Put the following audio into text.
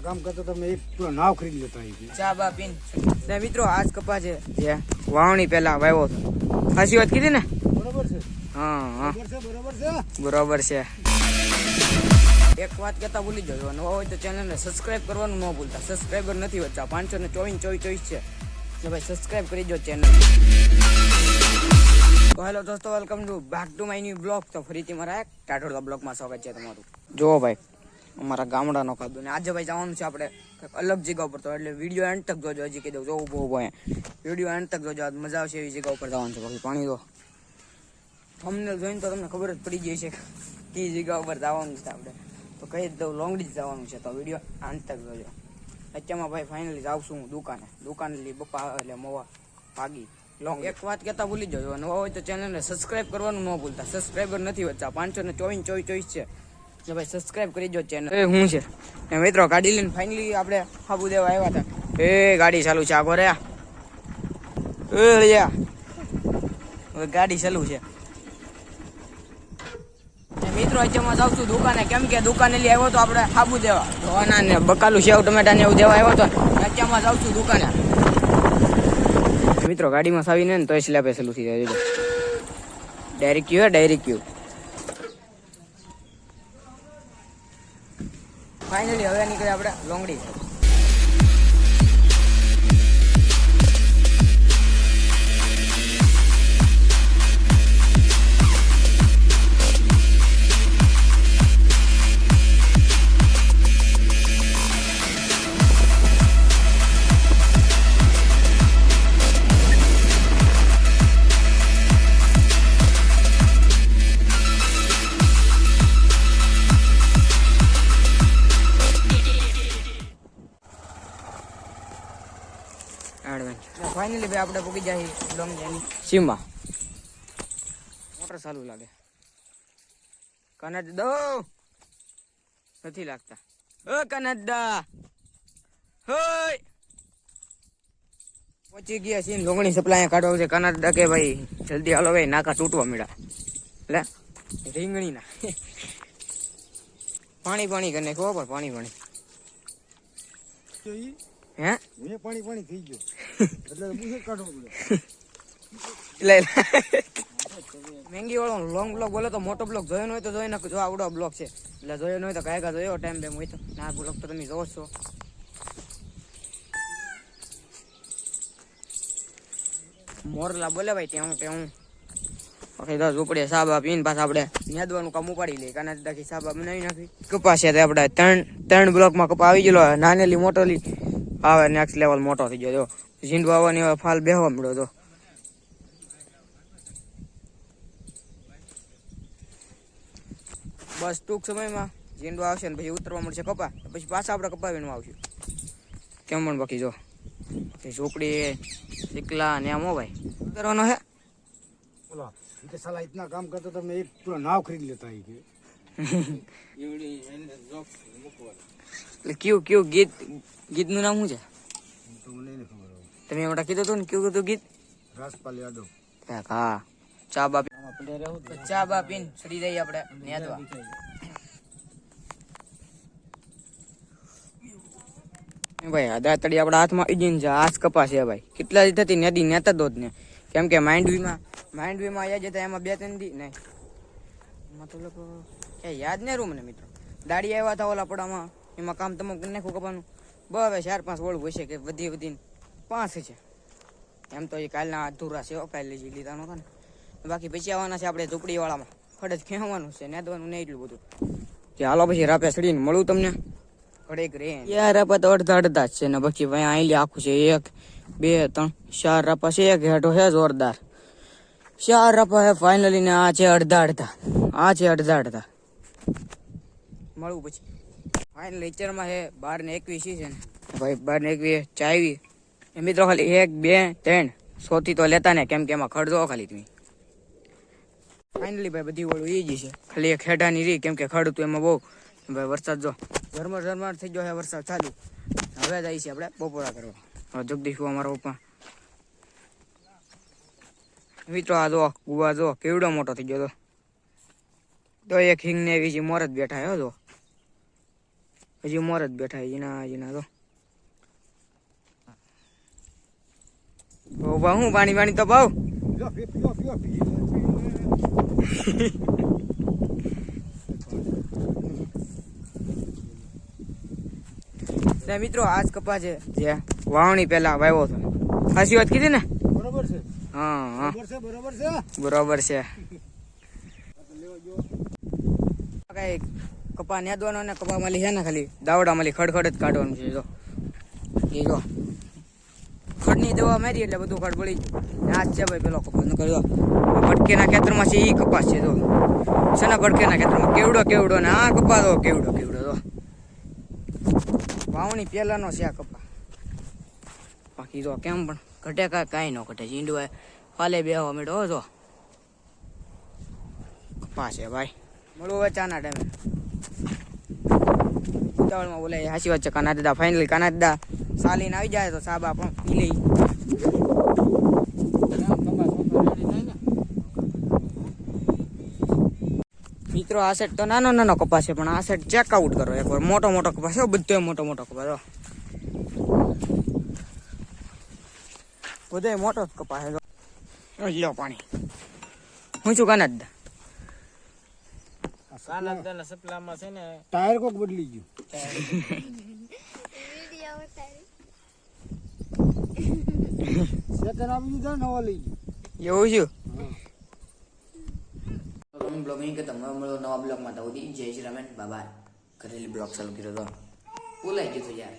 રીતના કામ કરતા તમે એક પૂરો નાવ ખરીદી લેતા ચા બા પીન. ને મિત્રો આજ કપા છે જે વાવણી પહેલા વાવ્યો સાચી વાત કીધી ને? બરોબર છે. હા હા. બરોબર છે બરોબર છે. એક વાત કહેતા ભૂલી જજો નવા હોય તો ચેનલને સબસ્ક્રાઇબ કરવાનું ન ભૂલતા. સબસ્ક્રાઇબર નથી વધતા પાંચસો ને ચોવીસ ચોવીસ ચોવીસ છે. એટલે ભાઈ સબસ્ક્રાઇબ કરી દો ચેનલ. તો હેલો દોસ્તો welcome to back to my new blog તો ફરીથી મારા એક ટાટોળા બ્લોગમાં સ્વાગત છે તમારું. જુઓ ભાઈ અમારા ગામડાનો ખાધું ને આજે ભાઈ જવાનું છે આપણે કંઈક અલગ જગ્યા ઉપર તો એટલે વીડિયો એન્ડ તક જોજો, હજી કહી દઉં જો ઊભો ઊભો વીડિયો એન્ડ તક જોજો મજા આવશે એવી જગ્યા ઉપર જવાનું છે. બાકી પાણી તો થંબનેલ જોઈને તો તમને ખબર જ પડી ગઈ છે કે જગ્યા ઉપર જવાનું છે આપણે. તો કહી દઉં લોંગડી જવાનું છે. તો વીડિયો અંત તક જોજો. અત્યારમાં ભાઈ ફાઇનલી જાઉં છું હું દુકાને. દુકાને લઈ બપ્પા એટલે મોવા ભાગી. લોંગ એક વાત કહેતા ભૂલી જજો. નવા હોય તો ચેનલને સબસ્ક્રાઇબ કરવાનું ન ભૂલતા. સબસ્ક્રાઇબર નથી વધતા. પાંચસો ને ચોવીસ ચોવીસ ચોવીસ છે. એટલે ભાઈ સબસ્ક્રાઇબ કરી દો ચેનલ એ, હું છે? ને મિત્રો, ગાડી લઈને ફાઇનલી આપણે હાબુ દેવા આવ્યા હતા. એ, ગાડી ચાલુ છે આગો રે એ રહ્યા હવે ગાડી ચાલુ છે. મિત્રો, અત્યારમાં જાઉં છું દુકાને. કેમ કે દુકાને લઈ આવ્યો તો આપણે હાબુ દેવા ધોવાના ને બકાલું સેવ ટમેટા ને એવું દેવા આવ્યો તો. અત્યારમાં જાઉં છું દુકાને. મિત્રો, ગાડીમાં સાવીને ને તોય સ્લેપે સલું થઈ જાય. ડાયરેક્ટ ક્યુ હે? ડાયરેક્ટ ક્યુ. ફાઇનલી હવે નીકળ્યા આપણે લોંગડી. ફાઇનલી ભાઈ આપણે પૂકી જાય લોંગડીની સીમા. મોટર ચાલુ લાગે. કનડ દો નથી લાગતા. ઓ કનડા હોય! પહોંચી ગયા છીએ ડુંગળી સપ્લાય કાઢવા છે કનડા કે ભાઈ જલ્દી હાલો ભાઈ નાકા તૂટવા મળ્યા લે રીંગણી ના પાણી પાણી કરી નાખો પણ પાણી. પાણી તો ઈ? હે? મેં પાણી પાણી થઈ ગયો. એટલે પૂછે કાઢવો પડે? મેંગી વાળો લોંગ બ્લોગ બોલે તો મોટો બ્લોગ જોયો ન હોય તો જોઈ નાખો. જો આવડો બ્લોગ છે. એટલે જોયો ન હોય તો કાંઈ જોયો ટાઈમ બેમ હોય તો ના બ્લોગ તો તમે જોવો છો. મોરલા બોલે ભાઈ ત્યાં હું ત્યાં હું ઓકે દસ ઉપડે સાબા પીને પાછા આપણે નેદવાનું કામ ઉપાડી લઈએ દાખી સાબા બનાવી નાખી. કપાસ છે તે આપણે ત્રણ ત્રણ બ્લોકમાં કપા આવી ગયેલો નાનેલી મોટોલી. આવે નેક્સ્ટ લેવલ મોટો થઈ ગયો. જો ઝીંડવા આવવાની હવે ફાલ બેહવા મળ્યો તો. બસ ટૂંક સમયમાં ઝીંડવા આવશે ને પછી ઉતરવા મળશે કપા. પછી પાછા આપણે કપા વીણવા આવશું કેમ પણ બાકી જો. ઝોપડી, ચીકલા ને આમ હો ભાઈ. ઉતરવાનો હે. બોલા, ઈ કે સાલા ઇતના કામ કરતા તમે એક પૂરો નાવ ખરીદ લેતા આવી એટલે કયું કયું ગીત ગીતનું નામ શું છે. તમે હમણાં કીધું હતું ને કયું કીધું ગીત? રાજપાલ યાદવ. હા. ચા બાપી ચા બાપી સડી જઈએ આપણે નેદવા. ભાઈ આ તળી આપણા હાથમાં ઇજિન છે હાથ કપાસ છે ભાઈ. કેટલા દી થતી નદી નેતા દોત ને. કેમ કે માંડવીમાં માંડવીમાં આવ્યા જતા એમાં બે ત્રણ દી નહીં. મતલબ કે યાદ નહીં રૂમ ને મિત્રો. દાડી આવ્યા હતા ઓલા પડામાં. એમાં કામ તમે કરી નાખું કપાનું બસ હવે ચાર પાંચ વળું હશે કે વધી વધીને પાંચ છે. એમ તો એ કાલના અધૂરા છે હો, કાલે જે લીધા નહોતા ને. બાકી પછી આવવાના છે આપણે ઝૂંપડીવાળામાં. ખડજ ખેવાનું છે નેદવાનું નહીં એટલું બધું. કે હાલો પછી રાપે સડીને મળું તમને. ઘડેક રે યાર રાપા તો અડધા અડધા જ છે ને પછી ભાઈ અહીં આખું છે એક બે ત્રણ ચાર રાપા છે એક હેઠો છે જોરદાર. ચાર રાપા છે ફાઇનલી ને આ છે અડધા અડધા. આ છે અડધા અડધા. મળવું પછી. ફાઇનલ લેક્ચરમાં છે, બાર ને એકવીસ છે ને. ભાઈ, બાર ને એકવીસ ચાવી એ મિત્રો ખાલી એક, બે, ત્રણ. સોથી તો લેતા ને, કેમ કે એમાં ખડજો ખાલી તમે. ફાઇનલી ભાઈ, બધી ઓળું એ જ છે. ખાલી એક હેઠાની રહી, કેમ કે ખડ એમાં બહુ. ભાઈ, વરસાદ જો. ઝરમર ઝરમર થઈ ગયો છે વરસાદ ચાલુ. હવે જ આવી છે આપણે બપોરા કરવા. હવે જગદીશ અમારા પપ્પા. મિત્રો, આ જો, ગુવા જો, કેવડો મોટો થઈ ગયો તો. એક હિંગ ને એવી મોર જ બેઠા હે જો. હજી મોર જ બેઠા એના એના તો. હું પાણી પાણી તો. ને મિત્રો આજ કપા છે જે વાવણી પેલા વાવ્યો હતો. ખાસી વાત કીધી ને? બરોબર છે. હા હા. બરોબર છે બરોબર છે. કઈ કપા નેદવાનો ને કપા માલી છે ને ખાલી દાવડા માલી ખડખડ જ કાઢવાનું છે જો એ જો ખડની દવા મારી એટલે બધું ખડ પડી આ છે ભાઈ પેલો કપાસ. ન કર્યો ભટકેના ખેતરમાં છે એ કપાસ છે, જો. છે ને ભટકેના ખેતરમાં? કેવડો કેવડો ને આ કપા તો કેવડો કેવડો તો વાવણી પહેલાનો છે આ કપા બાકી જો, કેમ પણ ઘટે કા, કાંઈ ન ઘટે. ઝીંડવા ફાલે, બેહવા મેળો જો. કપા છે, ભાઈ. મળવું હવે ટાઈમે. ઉતાવળમાં બોલે હાસી વાત છે કાના દાદા ફાઇનલી કાના દાદા સાલીને આવી જાય તો સાબા પણ પી લઈ મિત્રો, આ સેટ તો નાનો નાનો કપાસ છે, પણ આ સેટ ચેક આઉટ કરો એકવાર મોટો મોટો કપાસ છે બધો મોટો મોટો કપાસ બધો મોટો જ કપાસ પાણી. હું છું કાના દાદા કાનાદાના સપલામાં છે ને ટાયર કોક બદલી ગયું. સેકન્ડ આપી દીધા નવા લઈ ગયો. એવું છું? બ્લોગિંગ મળો નવા બ્લોગમાં તો જય શ્રી રામ બાબા કરેલી બ્લોગ ચાલુ કર્યો તો. બોલાઈ તો યાર.